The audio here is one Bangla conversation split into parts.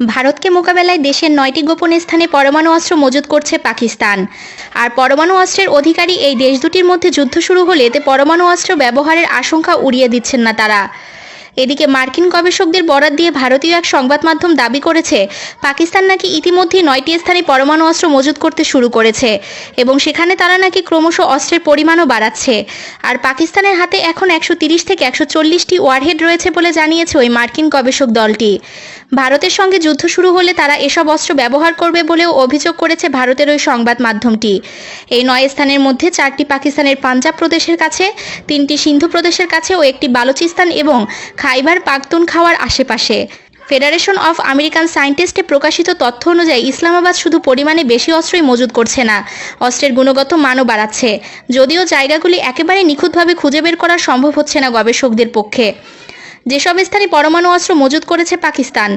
ভারতকে মোকাবেলায় দেশের নয়টি গোপন স্থানে পরমাণু অস্ত্র মজুত করছে পাকিস্তান। আর পরমাণু অস্ত্রের অধিকারী এই দেশ দুটির মধ্যে যুদ্ধ শুরু হলে এতে পরমাণু অস্ত্র ব্যবহারের আশঙ্কা উড়িয়ে দিচ্ছেন না তারা। এদিকে মার্কিন গবেষকদের বরাত দিয়ে ভারতীয় এক সংবাদ মাধ্যম দাবি করেছে, পাকিস্তান নাকি ইতিমধ্যেই নয়টি স্থানে পরমাণু অস্ত্র মজুত করতে শুরু করেছে এবং সেখানে তারা নাকি ক্রমশ অস্ত্রের পরিমাণও বাড়াচ্ছে। আর পাকিস্তানের হাতে এখন একশো থেকে একশো চল্লিশটি ওয়ারহেড রয়েছে বলে জানিয়েছে ওই মার্কিন গবেষক দলটি। ভারতের সঙ্গে যুদ্ধ শুরু হলে তারা এসব অস্ত্র ব্যবহার করবে বলেও অভিযোগ করেছে ভারতের ওই সংবাদ মাধ্যমটি। এই নয় স্থানের মধ্যে চারটি পাকিস্তানের পাঞ্জাব প্রদেশের কাছে, তিনটি সিন্ধু প্রদেশের কাছে ও একটি বালুচিস্তান এবং খাইবার পাখতুন খাওয়ার আশেপাশে। ফেডারেশন অফ আমেরিকান সায়েন্টিস্টে প্রকাশিত তথ্য অনুযায়ী ইসলামাবাদ শুধু পরিমাণে বেশি অস্ত্রই মজুদ করছে না, অস্ত্রের গুণগত মানও বাড়াচ্ছে। যদিও জায়গাগুলি একেবারে নিখুঁতভাবে খুঁজে বের করা সম্ভব হচ্ছে না গবেষকদের পক্ষে। যেসব স্থানে পরমাণু অস্ত্র মজুত করেছে পাকিস্তান,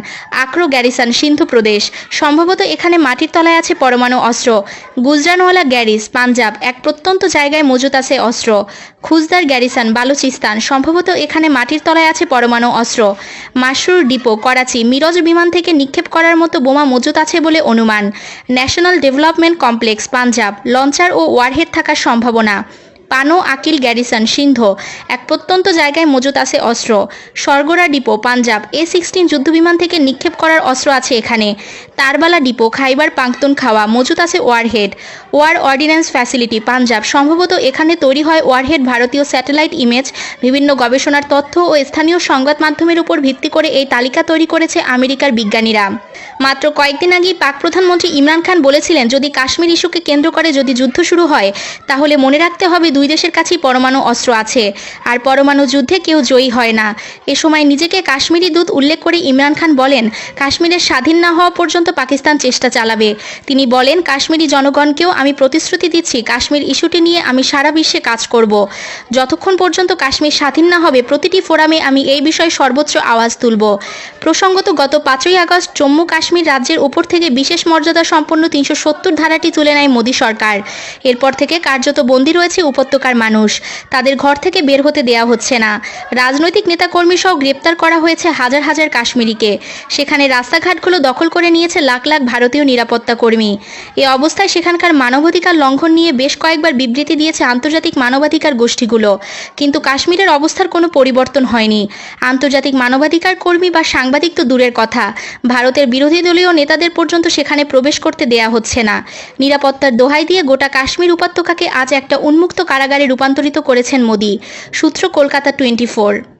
আক্রো গ্যারিসান, সিন্ধু প্রদেশ, সম্ভবত এখানে মাটির তলায় আছে পরমাণু অস্ত্র। গুজরানওয়ালা গ্যারিস, পাঞ্জাব, এক প্রত্যন্ত জায়গায় মজুত আছে অস্ত্র। খুজদার গ্যারিসান, বালুচিস্তান, সম্ভবত এখানে মাটির তলায় আছে পরমাণু অস্ত্র। মাসুর ডিপো, করাচি, মিরজ বিমান থেকে নিক্ষেপ করার মতো বোমা মজুত আছে বলে অনুমান। National development complex, Punjab, launcher ও ওয়ারহেড থাকার সম্ভাবনা। পানো আকিল, গ্যারিসন, সিন্ধ। এক প্রত্যন্ত জায়গায় মজুত আছে অস্ত্র। স্বর্গরা ডিপো, পাঞ্জাব। এ সিক্সটিন যুদ্ধবিমান থেকে নিক্ষেপ করার অস্ত্র আছে এখানে। তারবালা ডিপো, খাইবার পাংতুন খাওয়া। মজুত আছে warhead. War ordnance facility, Punjab. সম্ভবত এখানে তৈরি হয় ওয়ারহেড ভারতীয় স্যাটেলাইট ইমেজ। বিভিন্ন গবেষণার তথ্য ও স্থানীয় সংবাদ মাধ্যমের উপর ভিত্তি করে এই তালিকা তৈরি করেছে আমেরিকার বিজ্ঞানীরা। মাত্র কয়েকদিন আগেই পাক প্রধানমন্ত্রী ইমরান খান বলেছিলেন, যদি কাশ্মীর ইস্যুকে কেন্দ্র করে যদি যুদ্ধ শুরু হয়, তাহলে মনে রাখতে হবে দুই দেশের কাছেই পরমাণু অস্ত্র আছে। আর পরমাণু যুদ্ধে কেউ জয়ী হয় না। এ সময় নিজেকে কাশ্মীরি দূত উল্লেখ করে ইমরান খান বলেন, কাশ্মীরের স্বাধীন না হওয়া পর্যন্ত পাকিস্তান চেষ্টা চালাবে। তিনি বলেন, কাশ্মীরি জনগণকেও আমি প্রতিশ্রুতি দিচ্ছি, কাশ্মীর ইস্যুটি নিয়ে আমি সারা বিশ্বে কাজ করব। যতক্ষণ পর্যন্ত কাশ্মীর স্বাধীন না হবে, প্রতিটি ফোরামে আমি এই বিষয়ে সর্বোচ্চ আওয়াজ তুলব। প্রসঙ্গত, গত পাঁচই আগস্ট জম্মু কাশ্মীর রাজ্যের ওপর থেকে বিশেষ মর্যাদা সম্পন্ন তিনশো সত্তর ধারাটি তুলে নেয় মোদী সরকার। এরপর থেকে কার্যত বন্দী রয়েছে উপত্যকার মানুষ। তাদের ঘর থেকে বের হতে দেয়া হচ্ছে না। রাজনৈতিক নেতাকর্মী সহ গ্রেপ্তার করা হয়েছে হাজার হাজার কাশ্মীরিকে। সেখানে রাস্তাঘাটগুলো দখল করে নিয়েছে লাখ লাখ ভারতীয় নিরাপত্তা কর্মী। এ অবস্থায় সেখানকার মানবাধিকার লঙ্ঘন নিয়ে বেশ কয়েকবার বিবৃতি দিয়েছে আন্তর্জাতিক মানবাধিকার গোষ্ঠীগুলো। কিন্তু কাশ্মীরের অবস্থার কোনো পরিবর্তন হয়নি। আন্তর্জাতিক মানবাধিকার কর্মী বা সাংবাদিক তো দূরের কথা। ভারতের বিরোধী দলীয় নেতাদের পর্যন্ত সেখানে প্রবেশ করতে দেয়া হচ্ছে না। নিরাপত্তার দোহাই দিয়ে গোটা কাশ্মীর উপত্যকাকে আজ একটা উন্মুক্ত কারাগারে রূপান্তরিত করেছেন মোদী। সূত্র কলকাতা টোয়েন্টি